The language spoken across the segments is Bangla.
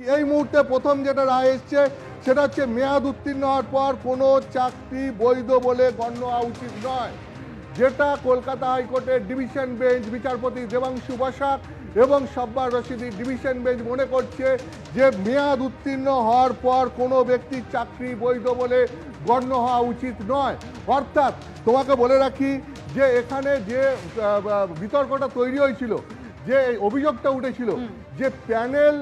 এই মুহূর্তে প্রথম যেটা রায় এসছে সেটা হচ্ছে মেয়াদ উত্তীর্ণ হওয়ার পর কোনো চাকরি বৈধ বলে গণ্য হওয়া উচিত নয়। যেটা কলকাতা হাইকোর্টের ডিভিশন বেঞ্চ বিচারপতি দেবাংশু বসাক এবং সব্বার রশিদি ডিভিশন বেঞ্চ মনে করছে যে মেয়াদ উত্তীর্ণ হওয়ার পর কোনো ব্যক্তির চাকরি বৈধ বলে গণ্য হওয়া উচিত নয়। অর্থাৎ তোমাকে বলে রাখি যে এখানে যে বিতর্কটা তৈরি হয়েছিল যে এই অভিযোগটা উঠেছিল যে প্যানেল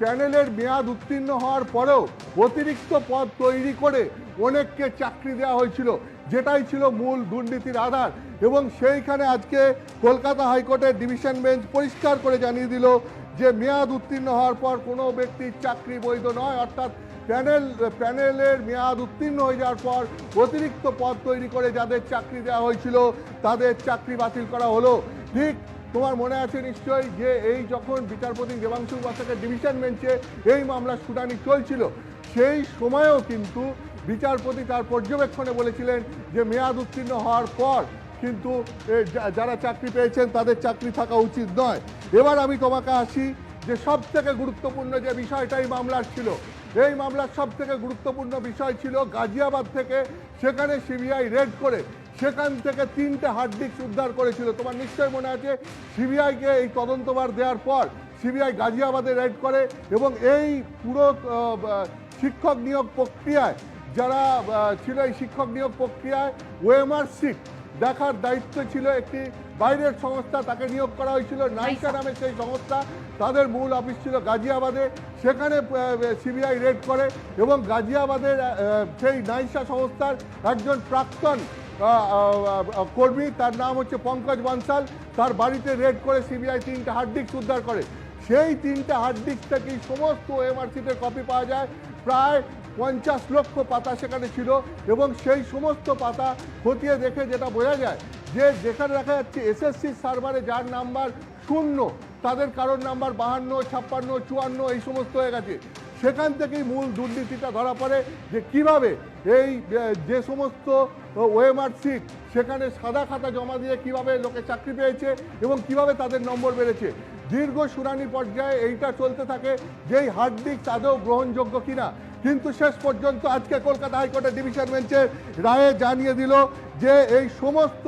প্যানেলের মেয়াদ উত্তীর্ণ হওয়ার পরেও অতিরিক্ত পদ তৈরি করে অনেককে চাকরি দেওয়া হয়েছিল। যেটাই ছিল মূল দুর্নীতির আধার এবং সেইখানে আজকে কলকাতা হাইকোর্টের ডিভিশন বেঞ্চ পরিষ্কার করে জানিয়ে দিল যে মেয়াদ উত্তীর্ণ হওয়ার পর কোনো ব্যক্তির চাকরি বৈধ নয়, অর্থাৎ প্যানেল, প্যানেলের মেয়াদ উত্তীর্ণ হয়ে যাওয়ার পর অতিরিক্ত পদ তৈরি করে যাদের চাকরি দেওয়া হয়েছিল তাদের চাকরি বাতিল করা হলো। ঠিক তোমার মনে আছে নিশ্চয়ই যে এই যখন বিচারপতি দেবাংশু বাসাকের ডিভিশন বেঞ্চে এই মামলার শুনানি চলছিল, সেই সময়েও কিন্তু বিচারপতি তার পর্যবেক্ষণে বলেছিলেন যে মেয়াদ উত্তীর্ণ হওয়ার পর কিন্তু যারা চাকরি পেয়েছেন তাদের চাকরি থাকা উচিত নয়। এবার আমি তোমাকে আসি যে সব থেকে গুরুত্বপূর্ণ যে বিষয়টা এই মামলার ছিল, এই মামলার সব থেকে গুরুত্বপূর্ণ বিষয় ছিল গাজিয়াবাদ থেকে সেখানে সিবিআই রেড করে সেখান থেকে তিনটে হার্ড ডিস্ক উদ্ধার করেছিল। তোমার নিশ্চয়ই মনে আছে সিবিআইকে এই তদন্তবার দেওয়ার পর সিবিআই গাজিয়াবাদে রেড করে এবং এই পুরো শিক্ষক নিয়োগ প্রক্রিয়ায় যারা ছিল এই শিক্ষক নিয়োগ প্রক্রিয়ায় ওয়েমার সিট দেখার দায়িত্ব ছিল একটি বাইরের সংস্থা তাকে নিয়োগ করা হয়েছিল। নাইকা নামে সেই সংস্থা তাদের মূল অফিস ছিল গাজিয়াবাদে। সেখানে সিবিআই রেড করে এবং গাজিয়াবাদের সেই নাইসা সংস্থার একজন প্রাক্তন কর্মী, তার নাম হচ্ছে পঙ্কজ বানসাল। তার বাড়িতে রেড করে সিবিআই তিনটা হার্ড ডিস্ক উদ্ধার করে। সেই তিনটা হার্ড ডিস্ক থেকেই সমস্ত এমআরসিতে কপি পাওয়া যায়। প্রায় পঞ্চাশ লক্ষ পাতা সেখানে ছিল এবং সেই সমস্ত পাতা খতিয়ে দেখে যেটা বোঝা যায় যে যেখানে দেখা যাচ্ছে এসএসসি সার্ভারে যার নাম্বার শূন্য, তাদের কারোর নাম্বার বাহান্ন, ছাপ্পান্ন, চুয়ান্ন, এই সমস্ত হয়ে গেছে। সেখান থেকেই মূল দুর্নীতিটা ধরা পড়ে যে কীভাবে এই যে সমস্ত ওয়েমার সিট সেখানে সাদা খাতা জমা দিয়ে কীভাবে লোকে চাকরি পেয়েছে এবং কীভাবে তাদের নম্বর বেড়েছে। দীর্ঘ শুনানি পর্যায়ে এইটা চলতে থাকে যেই হার্ড তাদেরও গ্রহণযোগ্য কিনা কিন্তু শেষ পর্যন্ত আজকে কলকাতা হাইকোর্টের ডিভিশন বেঞ্চের রায়ে জানিয়ে দিল যে এই সমস্ত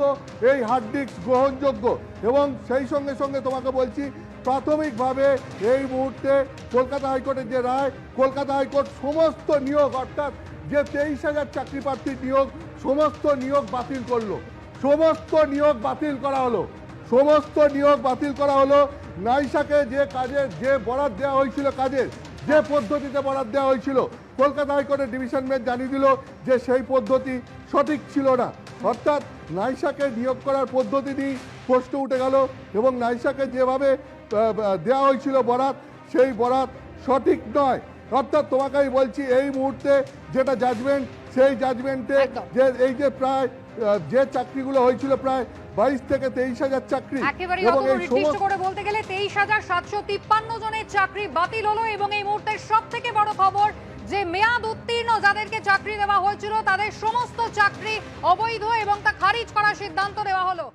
এই হার্ড ডিস্ক গ্রহণযোগ্য এবং সেই সঙ্গে সঙ্গে তোমাকে বলছি, প্রাথমিকভাবে এই মুহূর্তে কলকাতা হাইকোর্টের যে রায়, কলকাতা হাইকোর্ট সমস্ত নিয়োগ, অর্থাৎ যে তেইশ হাজার চাকরি প্রার্থীর নিয়োগ, সমস্ত নিয়োগ বাতিল করল। সমস্ত নিয়োগ বাতিল করা হলো। সমস্ত নিয়োগ বাতিল করা হলো। নাইসাকে যে কাজের যে বরাদ দেওয়া হয়েছিল কাজের, যে পদ্ধতিতে বরাদ দেওয়া হয়েছিল কলকাতা হাইকোর্টের ডিভিশন বেঞ্চ জানিয়ে দিল যে সেই পদ্ধতি সঠিক ছিল না। অর্থাৎ নাইসাকে নিয়োগ করার পদ্ধতি পদ্ধতিটি প্রশ্ন উঠে গেল এবং নাইসাকে যেভাবে দেওয়া হয়েছিল বরাত সেই বরাত সঠিক নয়। অর্থাৎ তোমাকে আমি বলছি এই মুহূর্তে যেটা জাজমেন্ট সেই জাজমেন্টে যে এই যে প্রায় যে চাকরিগুলো হয়েছিল প্রায় বাইশ থেকে তেইশ হাজার চাকরি একেবারে করে বলতে গেলে তেইশ হাজার সাতশো তিপ্পান্ন জনের চাকরি বাতিল হলো এবং এই মুহূর্তের যে মেয়াদ উত্তীর্ণ যাদেরকে চাকরি দেওয়া হয়েছিল, তাদের সমস্ত চাকরি অবৈধ এবং তা খারিজ করার সিদ্ধান্ত দেওয়া হলো।